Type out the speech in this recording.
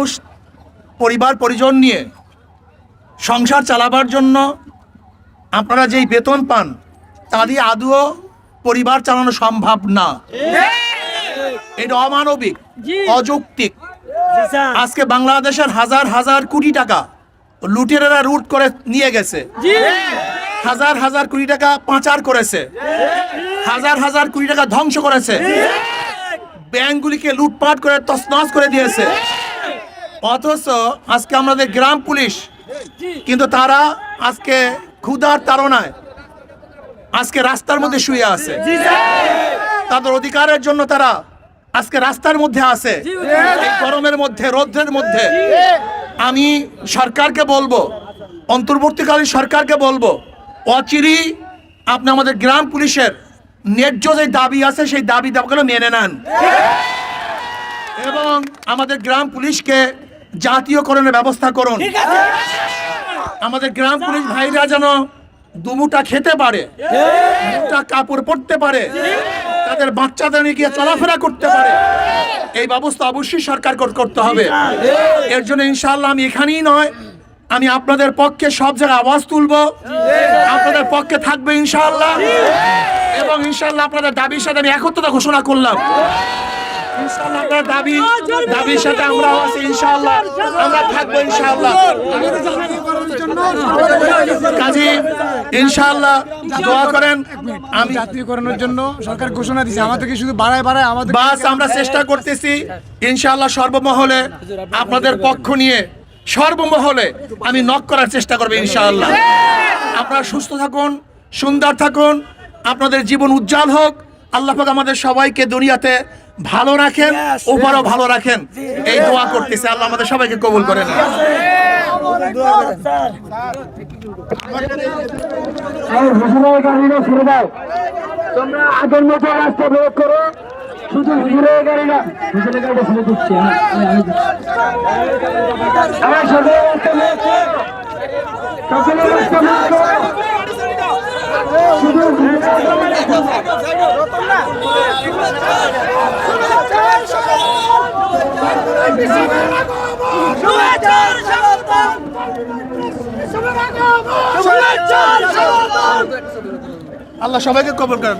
মানুষ পরিবার পরিজন নিয়ে সংসার চালাবার জন্য আপনারা যেই বেতন পান তা দিয়ে আদৌ পরিবার চালানো সম্ভব না। এটা অমানবিক অযৌক্তিক। আজকে বাংলাদেশের হাজার হাজার কোটি টাকা লুটেরেরা রুট করে নিয়ে গেছে। হাজার হাজার কোটি টাকা পাচার করেছে। হাজার হাজার কোটি টাকা ধ্বংস করেছে। ব্যাংকগুলিকে লুটপাট করে তছনছ করে দিয়েছে। অথচ আজকে আমাদের গ্রাম পুলিশ কিন্তু তারা আজকে ক্ষুধার তাড়নায় আজকে রাস্তার মধ্যে শুয়ে আছে। তাদের অধিকারের জন্য তারা আজকে রাস্তার মধ্যে আছে। গরমের মধ্যে রৌদ্রের মধ্যে। আমি সরকারকে বলব অন্তর্বর্তীকালীন সরকারকে বলব অচিরি আপনি আমাদের গ্রাম পুলিশের ন্যায্য যে দাবি আছে সেই দাবি দাবিগুলো মেনে নেন? এবং আমাদের গ্রাম পুলিশকে জাতীয়করণের ব্যবস্থা করুন। আমাদের গ্রাম পুলিশ ভাইরা যেন দুমুটা খেতে পারে দুটা কাপড় পরতে পারে তাদের বাচ্চাদের নিয়ে গিয়ে চলাফেরা করতে পারে। এই ব্যবস্থা অবশ্যই সরকার করতে হবে। এর জন্য ইনশাআল্লাহ আমি এখানেই নয় আমি আপনাদের পক্ষে সব জায়গায় আওয়াজ তুলব। আপনাদের পক্ষে থাকবে ইনশাআল্লাহ। এবং ইনশাআল্লাহ আপনাদের দাবির সাথে আমি একত্রতা ঘোষণা করলাম। আপনার দাবি দাবির সাথে আমরা আছি ইনশাআল্লাহ। আমরা থাকব ইনশাআল্লাহ। কাজী ইনশাআল্লাহ দোয়া করেন। আমি জাতীয়করণের জন্য সরকার ঘোষণা দিয়েছে আমাদেরকে শুধু বাড়ায় বাড়ায় আমাদের বাস আমরা চেষ্টা করতেছি ইনশাআল্লাহ সর্বমহলে আপনাদের পক্ষ নিয়ে। সর্বমহলে আমি নক করার চেষ্টা করব ইনশাআল্লাহ। আপনারা সুস্থ থাকুন সুন্দর থাকুন। আপনাদের জীবন উজ্জ্বল হোক। আল্লাহ পাক আমাদের সবাইকে দুনিয়াতে ভালো রাখেন ওপারও ভালো রাখেন। এই দোয়া করতেছে আল্লাহ আমাদের সবাইকে কবুল করেন। আর হুজুরের গাড়িটা ছেড়ে দাও তোমরা আগের মতো রাস্তা প্রয়োগ করো শুধু গাড়িটা দিচ্ছি। আমার করো। শুধু আল্লাহ সবাইকে কবল করেন।